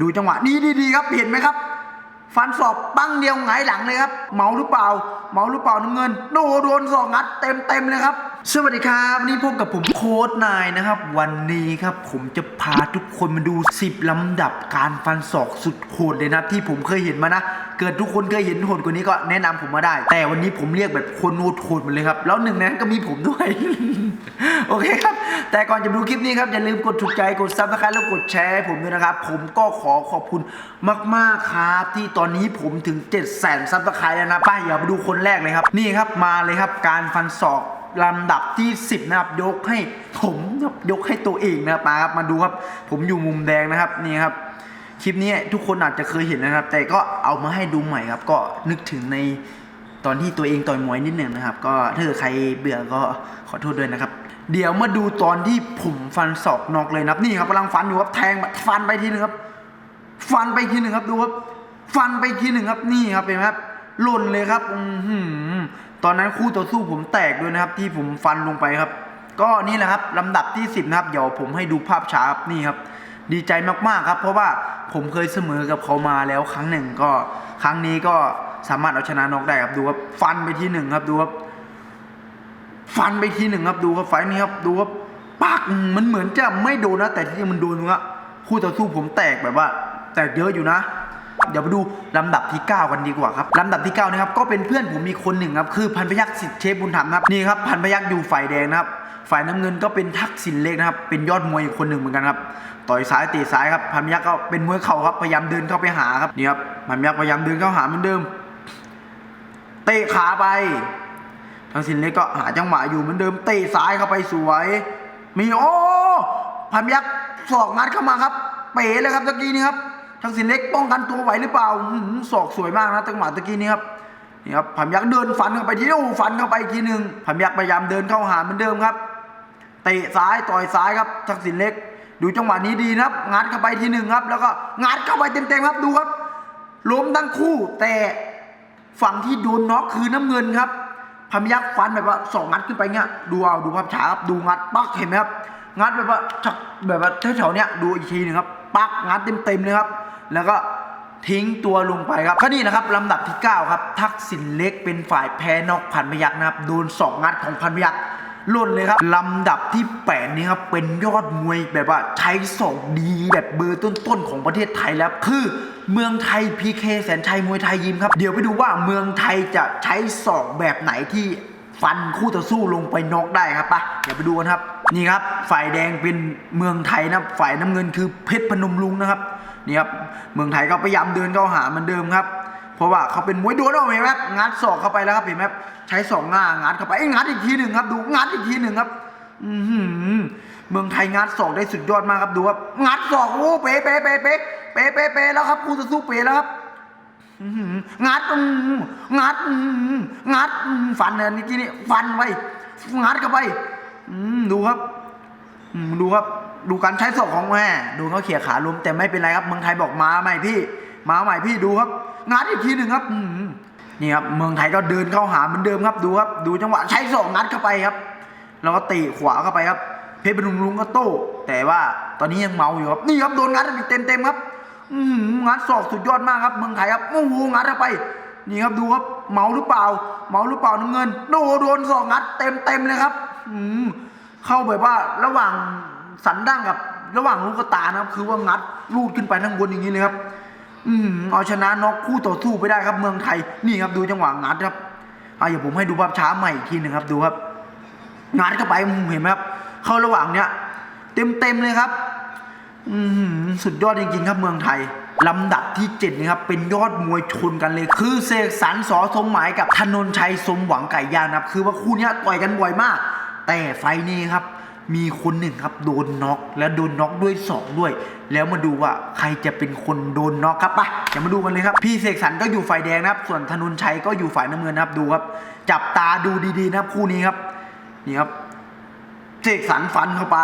ดูจังหวะนี้ดีๆครับเห็นไหมครับ ฟันศอกปั้งเดียวหงายหลังเลยครับ เมาหรือเปล่า เมาหรือเปล่าน้ำเงิน โดนโดนศอกงัดเต็มเต็มๆเลยครับ สวัสดีครับ วันนี้พบกับผมโค้ดนายนะครับ วันนี้ครับผมจะพาทุกคนมาดู 10 ลำดับการฟันศอกสุดโหดเลยนะที่ผมเคยเห็นมานะ เกิดทุกคนเคยเห็นโหดกว่านี้ก็แนะนำผมมาได้ แต่วันนี้ผมเรียกแบบคนโหดโหดมาเลยครับ แล้วหนึ่งในนั้นก็มีผมด้วย โอเคครับ แต่ก่อนจะดูคลิปนี้ครับอย่าลืมกดถูกใจกดซับสไครต์แล้วกดแชร์ผมด้วยนะครับ ผมก็ขอขอบคุณมากๆครับ ที่ตอนนี้ผมถึง7 0 0 0 0 0ซับสไครต์แล้วนะป้าอย่ามาดูคนแรกเลยครับ นี่ครับมาเลยครับการฟันศอก ลำดับที่ 10 นะครับ ยกให้ผมยกให้ตัวเองนะครับมาครับมาดูครับ ผมอยู่มุมแดงนะครับนี่ครับคลิปนี้ทุกคนอาจจะเคยเห็นนะครับ แต่ก็เอามาให้ดูใหม่ครับ ก็นึกถึงในตอนที่ตัวเองต่อยมวยนิดหนึ่งนะครับ ก็ถ้าเกิดใครเบื่อก็ขอโทษด้วยนะครับ เดี๋ยวมาดูตอนที่ผมฟันศอกนอกเลยนะครับ นี่ครับกำลังฟันอยู่ครับแทงฟันไปทีหนึ่งครับ ฟันไปทีหนึ่งครับดูครับฟันไปทีหนึ่งครับนี่ครับเห็นไหมครับ หล่นเลยครับอือหือตอนนั้นคู่ต่อสู้ผมแตกด้วยนะครับ ที่ผมฟันลงไปครับ ก็นี่แหละครับลำดับที่ 10 นะครับ เดี๋ยวผมให้ดูภาพช้าครับนี่ครับ ดีใจมากๆครับ เพราะว่าผมเคยเสมอกับเขามาแล้วครั้งหนึ่งก็ ครั้งนี้ก็สามารถเอาชนะน็อกได้ครับดูครับฟันไปทีหนึ่งครับดูครับฟันไปทีหนึ่งครับดูครับไฟนี้ครับดูครับปักมันเหมือนจะไม่โดนนะแต่ที่มันโดนตรงนี้คู่ต่อสู้ผมแตกแบบว่า แตกเยอะอยู่นะ เดี๋ยวไปดูลำดับที่ 9 กันดีกว่าครับลำดับที่9นะครับก็เป็นเพื่อนผมมีคนหนึ่งครับคือพันพยักษ์สิทธิ์เชฟบุญธรรมครับนี่ครับพันพยักษ์อยู่ฝ่ายแดงนะครับฝ่ายน้ำเงินก็เป็นทักษิณเล็กนะครับ เป็นยอดมวยอีกคนหนึ่งเหมือนกันครับ ต่อยซ้ายเตะซ้ายครับพันพยักษ์ก็เป็นมวยเข่าครับ พยายามเดินเข้าไปหาครับนี่ครับพันพยักษ์พยายามเดินเข้าหาเหมือนเดิม เตะขาไปทางสินเล็กก็หาจังหวะอยู่เหมือนเดิม เตะซ้ายเข้าไปสวย มีโอ้พันยักษ์ศอกงัดเข้ามาครับ เป๋เลยครับตะกี้นี้ครับ ทางสินเล็กป้องกันตัวไหวหรือเปล่าหือศอกสวยมากนะจังหวะตะกี้นี้ครับนี่ครับพันยักษ์เดินฟันเข้าไปทีโอ้ฟันเข้าไปทีหนึ่งพันยักษ์พยายามเดินเข้าหาเหมือนเดิมครับเตะซ้ายต่อยซ้ายครับทางสินเล็ก ดูจังหวะนี้ดีนะครับงัดเข้าไปทีหนึ่งครับ แล้วก็งัดเข้าไปเต็มๆครับดูครับล้มทั้งคู่ แต่ฝั่งที่โดนน็อกคือน้ำเงินครับพามยักษ์ฟันแบบว่าสองงัดขึ้นไปเงี้ยดูเอาดูภาพช้าครับดูงัดปักเห็นไหมครับงัดแบบว่าชักแบบว่าแถวๆเนี้ยดูอีกทีหนึ่งครับปักงัดเต็มๆเลยครับ แล้วก็ทิ้งตัวลงไปครับก็นี่นะครับลำดับที่ 9 ครับ ทักษิณเล็กเป็นฝ่ายแพ้นอกพันพยักษ์นะครับ โดนสองงัดของพันพยักษ์ล่นเลยครับ ลำดับที่ 8 นี่ครับ เป็นยอดมวยแบบว่าใช้สองดีแบบเบอร์ต้นๆของประเทศไทยแล้ว คือเมืองไทยพีเคแสนชัยมวยไทยยิมครับ เดี๋ยวไปดูว่าเมืองไทยจะใช้ศอกแบบไหนที่ฟันคู่ต่อสู้ลงไปน็อกได้ครับปะเดี๋ยวไปดูกันครับ นี่ครับ ฝ่ายแดงเป็นเมืองไทยนะ ฝ่ายน้ำเงินคือเพชรพนมลุงนะครับ นี่ครับเมืองไทยก็พยายามเดินเข้าหาเหมือนเดิมครับ เพราะว่าเขาเป็นมวยโดนเอาเห็นไหมครับงัดศอกเข้าไปแล้วครับเห็นไหมครับใช้สองง่างัดเข้าไปเอ้ยงัดอีกทีหนึ่งครับ ดูงัดอีกทีหนึ่งครับอืเมืองไทยงัดศอกได้สุดยอดมากครับดูครับงัดศอกโอ้เป๊ะเป๊ะเป๊ะเป๊ะเป๊ะเป๊ะเป๊ะแล้วครับคู่ต่อสู้เป๊ะแล้วครับงัดงัดงัดอื้อหือฟันเนี่ยเมื่อกี้นี่ฟันไว้งัดเข้าไปดูครับ อืมดูครับดูการใช้ศอกของแม่ดูเขาเขี่ยขาล้มแต่ไม่เป็นไรครับเมืองไทยบอกมาใหม่พี่ มาใหม่พี่ดูครับงัดอีกทีหนึ่งครับอื้อหือนี่ครับเมืองไทยก็เดินเข้าหาเหมือนเดิมครับดูครับ ดูจังหวะใช้ศอกงัดเข้าไปครับ แล้วก็เตะขวาเข้าไปครับ เพชรบรุงรุงก็โต้แต่ว่าตอนนี้ยังเมาอยู่ครับนี่ครับโดนงัดเต็มเต็มๆครับ อือหืองัดศอกสุดยอดมากครับ เมืองไทยครับโอ้โหงัดเข้าไป นี่ครับดูครับเมาหรือเปล่า เมาหรือเปล่าน้ำเงิน โดโดนศอกงัดเต็มเต็มๆเลยครับ อืม เข้าแบบว่าระหว่างสันดั้งกับระหว่างลูกตานะครับ คือว่างัดลูดขึ้นไปทั้งบนอย่างนี้เลยครับ อืมเอาชนะน็อกคู่ต่อสู้ไปได้ครับ เมืองไทยนี่ครับดูจังหวะงัดครับอะอย่าผมให้ดูภาพช้าใหม่อีกทีหนึ่งครับดูครับงัดเข้าไปเห็นไหมครับ เข้าระหว่างเนี้ยเต็มเต็มเลยครับ อือหือสุดยอดจริงๆครับเมืองไทยลำดับที่7นี่ครับเป็นยอดมวยชนกันเลย คือเสกสรรสอสมหมายกับธนนชัยสมหวังไก่ย่างนะครับ คือว่าคู่นี้ต่อยกันบ่อยมาก แต่ไฟนี้ครับมีคนหนึ่งครับโดนน็อกและโดนน็อกด้วยศอกด้วย แล้วมาดูว่าใครจะเป็นคนโดนน็อกครับปเดี๋ยวมาดูกันเลยครับ พี่เสกสรรก็อยู่ฝ่ายแดงนะครับ ส่วนธนนชัยก็อยู่ฝ่ายน้ำเงินนะครับดูครับ จับตาดูดีๆนะครับคู่นี้ครับนี่ครับเสกสรรฟันเข้าไป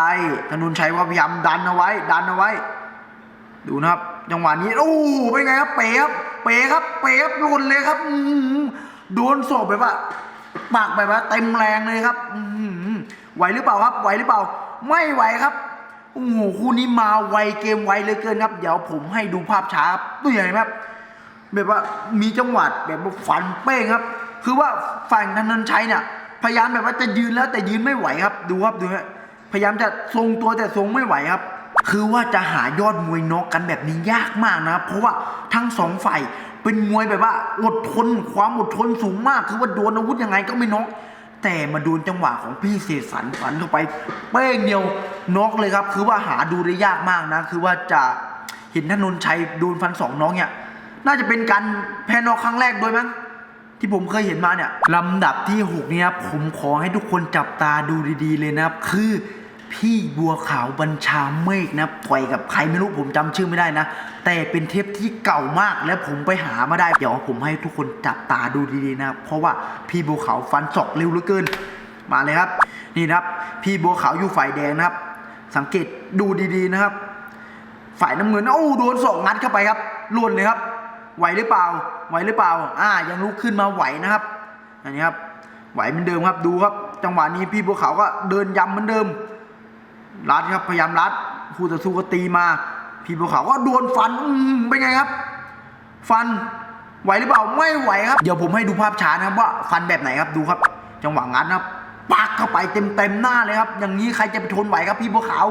ธนุนชัยก็พยายามดันเอาไว้ ดันเอาไว้ ดูนะครับจังหวะนี้โอ้เป็นไงครับเป๋ครับเป๋ครับเป๋ครับหล่นเลยครับโดนศอกแบบว่าปากแบบว่าเต็มแรงเลยครับอื ไหวหรือเปล่าครับ ไหวหรือเปล่า ไม่ไหวครับโอ้โหคู่นี้มาไวเกมไวเลยเกินครับ เดี๋ยวผมให้ดูภาพช้าครับตัวใหญ่ไหมครับ แบบว่ามีจังหวะแบบว่าฟันเป้งครับ คือว่าฝั่งธนันชัยเนี่ยพยายามแบบว่าจะยืนแล้วแต่ยืนไม่ไหวครับ ดูครับดูฮะพยายามจะทรงตัวแต่ทรงไม่ไหวครับ คือว่าจะหายอดมวยน็อกกันแบบนี้ยากมากนะครับ เพราะว่าทั้งสองฝ่ายเป็นมวยแบบว่าอดทนความอดทนสูงมาก คือว่าโดนอาวุธยังไงก็ไม่น็อก แต่มาโดนจังหวะของพี่เสกสรรฝันเข้าไปเป้งเดียวน็อกเลยครับ คือว่าหาดูได้ยากมากนะ คือว่าจะเห็นธนนชัยโดนฟันสองน้องเนี่ย น่าจะเป็นการแพ้นอกครั้งแรกด้วยมั้งที่ผมเคยเห็นมาเนี่ยลำดับที่ 6 เนี่ยผมขอให้ทุกคนจับตาดูดีๆเลยนะครับ คือ พี่บัวขาวบัญชาเมฆนะต่อยกับใครไม่รู้ผมจำชื่อไม่ได้นะ แต่เป็นเทปที่เก่ามากและผมไปหามาได้ เดี๋ยวผมให้ทุกคนจับตาดูดีๆนะ เพราะว่าพี่บัวขาวฟันศอกเร็วเหลือเกิน มาเลยครับ นี่นะครับ พี่บัวขาวอยู่ฝ่ายแดงนะครับ สังเกตดูดีๆนะครับ ฝ่ายน้ำเงินโอ้โดนสองงัดเข้าไปครับล่นเลยครับ ไหวหรือเปล่า ไหวหรือเปล่า อ่า ยังลุกขึ้นมาไหวนะครับอันนี้ครับไหวเหมือนเดิมครับดูครับ จังหวะนี้พี่บัวขาวก็เดินยำเหมือนเดิม รัดครับพยายามรัดคู่ต่อสู้ก็ตีมา พี่บัวขาวก็โดนฟันอืมเป็นไงครับ ฟันไหวหรือเปล่าไม่ไหวครับ เดี๋ยวผมให้ดูภาพช้านะครับว่าฟันแบบไหนครับดูครับ จังหวะงัดนะครับปักเข้าไปเต็มเต็มหน้าเลยครับ อย่างนี้ใครจะไปทนไหวครับ พี่บัวขาว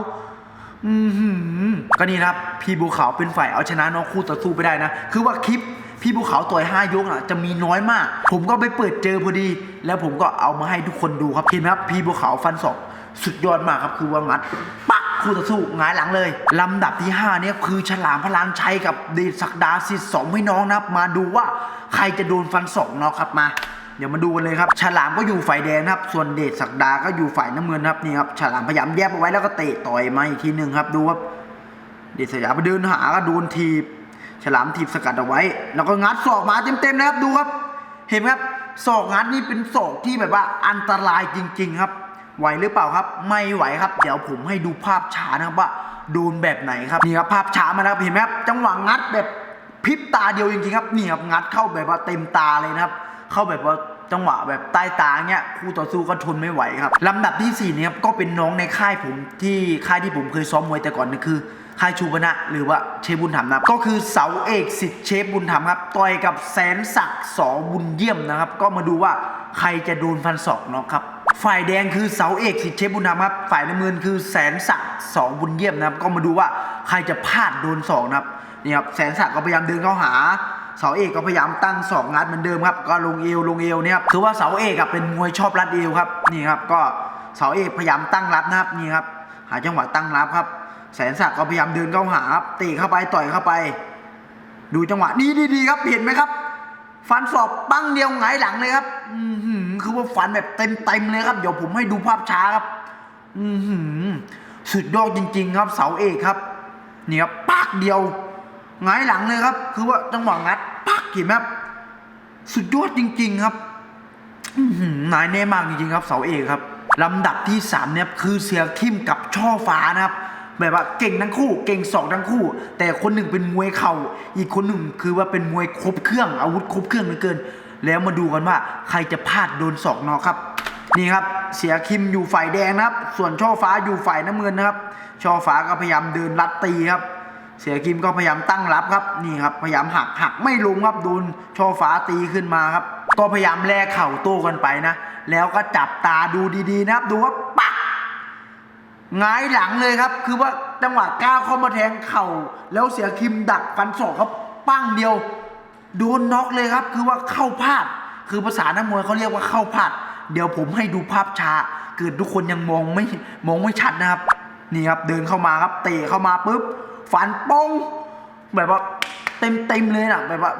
อือหือก็นี่นะครับ พี่บัวขาวเป็นฝ่ายเอาชนะน้องคู่ต่อสู้ไปได้นะ คือว่าคลิป พี่บัวขาต่อยห้ายกอะจะมีน้อยมาก ผมก็ไปเปิดเจอพอดี แล้วผมก็เอามาให้ทุกคนดูครับเห็นไหมครับพี่บัวขาฟันศอกสุดยอดมากครับคือว่างัดปักคู่ต่อสู้หงายหลังเลย ลำดับที่ห้าเนี่ยคือฉลามพลานชัยกับเดชศักดาสิทธิ์สองพี่น้องนะครับ มาดูว่าใครจะโดนฟันศอกเนาะครับมา เดี๋ยวมาดูกันเลยครับ ฉลามก็อยู่ฝ่ายแดงครับ ส่วนเดชศักดาก็อยู่ฝ่ายน้ำเงินครับนี่ครับฉลามพยายามแยบเอาไว้แล้วก็เตะต่อยมาอีกทีหนึ่งครับดูครับเดชศักดาไปเดินหาก็โดนทีบ ฉลามทีบสกัดเอาไว้ แล้วก็งัดศอกมาเต็มๆนะครับดูครับ เห็นไหมครับศอกงัดนี่เป็นศอกที่แบบว่าอันตรายจริง ๆ ครับ ไหวหรือเปล่าครับ ไม่ไหวครับ เดี๋ยวผมให้ดูภาพช้านะครับว่าโดนแบบไหนครับนี่ครับภาพช้ามาแล้วครับเห็นไหมครับจังหวะงัดแบบพริบตาเดียวจริงๆครับนี่ครับงัดเข้าแบบว่าเต็มตาเลยนะครับ เข้าแบบว่า จังหวะแบบใต้ตาเงี้ยคู่ต่อสู้ก็ทนไม่ไหวครับลำดับที่สี่เนี่ยครับก็เป็นน้องในค่ายผมที่ค่ายที่ผมเคยซ้อมมวยแต่ก่อนนั่นคือค่ายชูบนะหรือว่าเชฟบุญธรรมนะก็คือเสาเอกสิทธิ์เชฟบุญธรรมครับต่อยกับแสนศักดิ์สอบุญเยี่ยมนะครับ ก็มาดูว่าใครจะโดนฟันศอกเนาะครับฝ่ายแดงคือเสาเอกสิทธิ์เชฟบุญธรรมครับฝ่ายน้ำเงินคือแสนศักดิ์สอบุญเยี่ยมนะครับ ก็มาดูว่าใครจะพลาดโดนศอกนะครับนี่ครับแสนศักดิ์ก็พยายามเดินเข้าหา เสาเอกก็พยายามตั้งสองงัดเหมือนเดิมครับ ก็ลงเอวลงเอวเนี่ยครับคือว่าเสาเอกอะเป็นมวยชอบรัดเอวครับนี่ครับก็เสาเอกพยายามตั้งรับนะครับนี่ครับหาจังหวะตั้งรับครับ แสนศักดิ์ก็พยายามเดินเข้าหาครับตีเข้าไปต่อยเข้าไป ดูจังหวะนี้ดีๆครับเห็นไหมครับ ฟันศอกปั้งเดียวหงายหลังเลยครับอือหือคือว่าฟันแบบเต็มๆเลยครับเดี๋ยวผมให้ดูภาพช้าครับ อือหือสุดยอดจริง ๆ ครับ เสาเอกครับนี่ครับปักเดียว หงายหลังเลยครับ คือว่าจังหวะงัดปักเห็นไหมครับสุดยอดจริง ๆครับนายแน่มากจริงๆครับเสาเอกครับลำดับที่สามเนี่ยคือเสียคิมกับช่อฟ้านะครับแบบว่าเก่งทั้งคู่ เก่งสองทั้งคู่ แต่คนหนึ่งเป็นมวยเข่า อีกคนหนึ่งคือว่าเป็นมวยครบเครื่องอาวุธครบเครื่องเหลือเกิน แล้วมาดูกันว่าใครจะพลาดโดนศอกนอกครับ นี่ครับเสียคิมอยู่ฝ่ายแดงนะครับ ส่วนช่อฟ้าอยู่ฝ่ายน้ำเงินนะครับ ช่อฟ้าก็พยายามเดินรัดตีครับ เสียคิมก็พยายามตั้งรับครับนี่ครับพยายามหักหักไม่ลงครับโดนช่อฟ้าตีขึ้นมาครับก็พยายามแลกเข่าโต้กันไปนะ แล้วก็จับตาดูดีๆนะครับ ดูว่าปักงายหลังเลยครับ คือว่าจังหวะก้าวเข้ามาแทงเข่า แล้วเสียคิมดักฟันศอกครับปั้งเดียวโดนน็อกเลยครับ คือว่าเข้าพลาด คือภาษานักมวยเขาเรียกว่าเข้าพลาด เดี๋ยวผมให้ดูภาพช้า เกิดทุกคนยังมองไม่มองไม่ชัดนะครับ นี่ครับเดินเข้ามาครับเตะเข้ามาปุ๊บ ฟันป้องแบบว่าเต็มเต็มเลยนะแบบว่า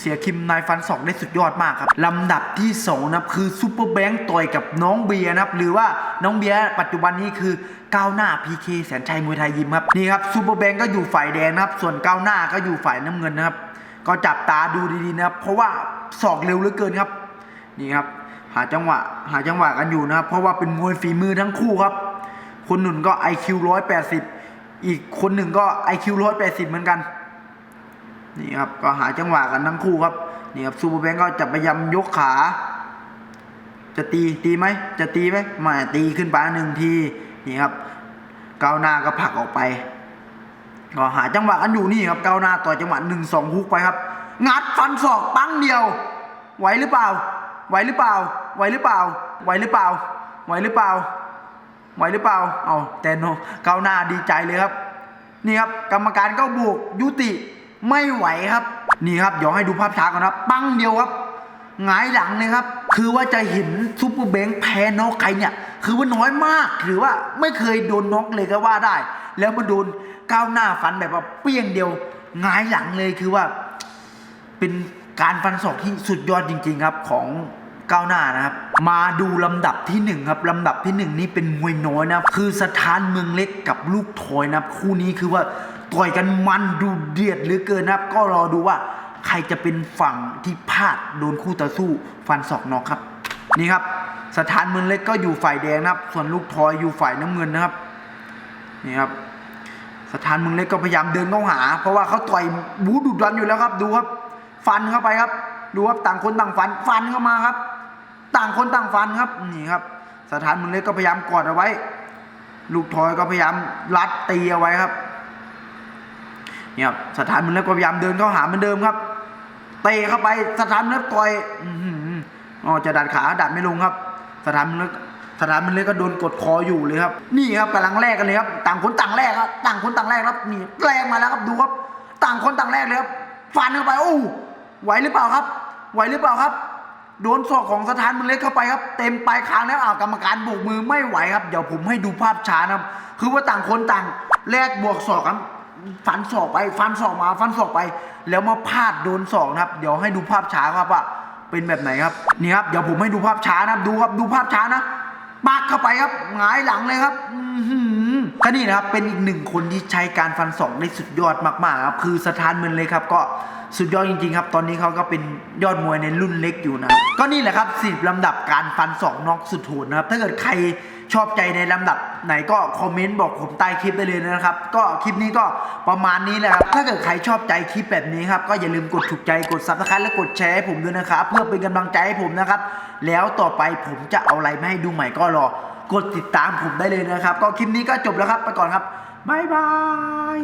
เสียคิมนายฟันสองได้สุดยอดมากครับ ลำดับที่สองนะคือซูเปอร์แบงค์ต่อยกับน้องเบียร์นะครับ หรือว่าน้องเบียร์ปัจจุบันนี้คือก้าวหน้าพีเคแสนชัยมวยไทยยิมครับ นี่ครับซูเปอร์แบงค์ก็อยู่ฝ่ายแดงนะครับ ส่วนก้าวหน้าก็อยู่ฝ่ายน้ำเงินนะครับ ก็จับตาดูดีๆนะครับ เพราะว่าศอกเร็วเหลือเกินครับ นี่ครับ หาจังหวะ หาจังหวะกันอยู่นะครับ เพราะว่าเป็นมวยฝีมือทั้งคู่ครับ คนหนึ่งก็ IQ 180 อีกคนหนึ่งก็ IQ 180เหมือนกันนี่ครับก็หาจังหวะกันทั้งคู่ครับนี่ครับซูเปอร์แบงก์ก็จะพยายามยกขา จะตีตีไหมจะตีไหมไมาตีขึ้นไปหนึ่งทีนี่ครับก้าวหน้าก็ผลักออกไปก็หาจังหวะกันอยู่นี่ครับก้าวหน้าต่อจังหวะหนึ่งสองฮุกไปครับ งัดฟันศอกปั้งเดียว ไหวหรือเปล่า ไหวหรือเปล่า ไหวหรือเปล่า ไหวหรือเปล่า ไหวหรือเปล่า ไหวหรือเปล่า เอาแต่โนก้าวหน้าดีใจเลยครับ นี่ครับกรรมการก็บวกยุติไม่ไหวครับ นี่ครับเดี๋ยวให้ดูภาพช้ากันครับ ปังเดียวครับหงายหลังเลยครับ คือว่าจะเห็นซุปเปอร์แบงค์แพ้น็อกใครเนี่ย คือว่าน้อยมาก หรือว่าไม่เคยโดนน็อกเลยก็ว่าได้ แล้วมาโดนก้าวหน้าฟันแบบว่าเปี้ยงเดียวหงายหลังเลยคือว่า เป็นการฟันศอกที่สุดยอดจริง ๆ ครับของ ก้าวหน้านะครับ มาดูลำดับที่หนึ่งครับลำดับที่หนึ่งนี่เป็นมวยน้อยนะครับคือสถานเมืองเล็กกับลูกทอยนะค,คู่นี้คือว่าต่อยกันมันดูเดือดเหลือเกินนะครับ ก็รอดูว่าใครจะเป็นฝั่งที่พลาดโดนคู่ต่อสู้ฟันศอกนอกครับ นี่ครับ สถานเมืองเล็กก็อยู่ฝ่ายแดงนะครับ ส่วนลูกทอยอยู่ฝ่ายน้ำเงินนะครับนี่ครับ สถานเมืองเล็กก็พยายามเดินเข้าหา เพราะว่าเขาต่อยบูดุดันอยู่แล้วครับ ดูครับ ฟันเข้าไปครับ ดูครับต่างคนต่างฟันฟันเข้ามาครับ ต่างคนต่างฟันครับนี่ครับ สถานมืองเล็กก็พยายามกอดเอาไว้ ลูกทอยก็พยายามรัดตีเอาไว้ครับนี่ครับสถานมืองเล็กก็พยายามเดินเข้าหาเหมือนเดิมครับเตะเข้าไปสถานเมืองเล็กต่อยอื้อหืออ๋อจะดัดขาดัดไม่ลงครับ สถานมืองเล็กสถานมืองเล็กก็โดนกดคออยู่เลยครับ นี่ครับกำลังแลกกันเลยครับ ต่างคนต่างแลกครับ ต่างคนต่างแลกครับนี่แรงมาแล้วครับดูครับ ต่างคนต่างแลกเลยครับฟันเข้าไปโอ้ไหวหรือเปล่าครับ ไหวหรือเปล่าครับ โดนศอกของสถานเมืองเล็กเข้าไปครับ เต็มปลายคางแล้วอ้ากรรมการโบกมือไม่ไหวครับ เดี๋ยวผมให้ดูภาพช้านะครับ คือว่าต่างคนต่างแลกบวกศอกครับฟันศอกไปฟันศอกมาฟันศอกไป แล้วมาพลาดโดนศอกนะครับ เดี๋ยวให้ดูภาพช้าครับว่าเป็นแบบไหนครับนี่ครับเดี๋ยวผมให้ดูภาพช้านะครับ ดูครับดูภาพช้านะปักเข้าไปครับหงายหลังเลยครับอือหือก็นี่นะครับเป็นอีกหนึ่งคนที่ใช้การฟันศอกได้สุดยอดมากๆครับคือสถานมืองเลยครับก็ สุดยอดจริงๆครับ ตอนนี้เขาก็เป็นยอดมวยในรุ่นเล็กอยู่นะก็นี่แหละครับสิบลำดับการฟันศอกน็อกสุดโหดนะครับ ถ้าเกิดใครชอบใจในลำดับไหนก็คอมเมนต์บอกผมใต้คลิปได้เลยนะครับ ก็คลิปนี้ก็ประมาณนี้แหละครับ ถ้าเกิดใครชอบใจคลิปแบบนี้ครับ ก็อย่าลืมกดถูกใจกดซับสไครต์และกดแชร์ให้ผมด้วยนะครับ เพื่อเป็นกำลังใจให้ผมนะครับ แล้วต่อไปผมจะเอาอะไรมาให้ดูใหม่ก็รอกดติดตามผมได้เลยนะครับ ก็คลิปนี้ก็จบแล้วครับ ไปก่อนครับบายบาย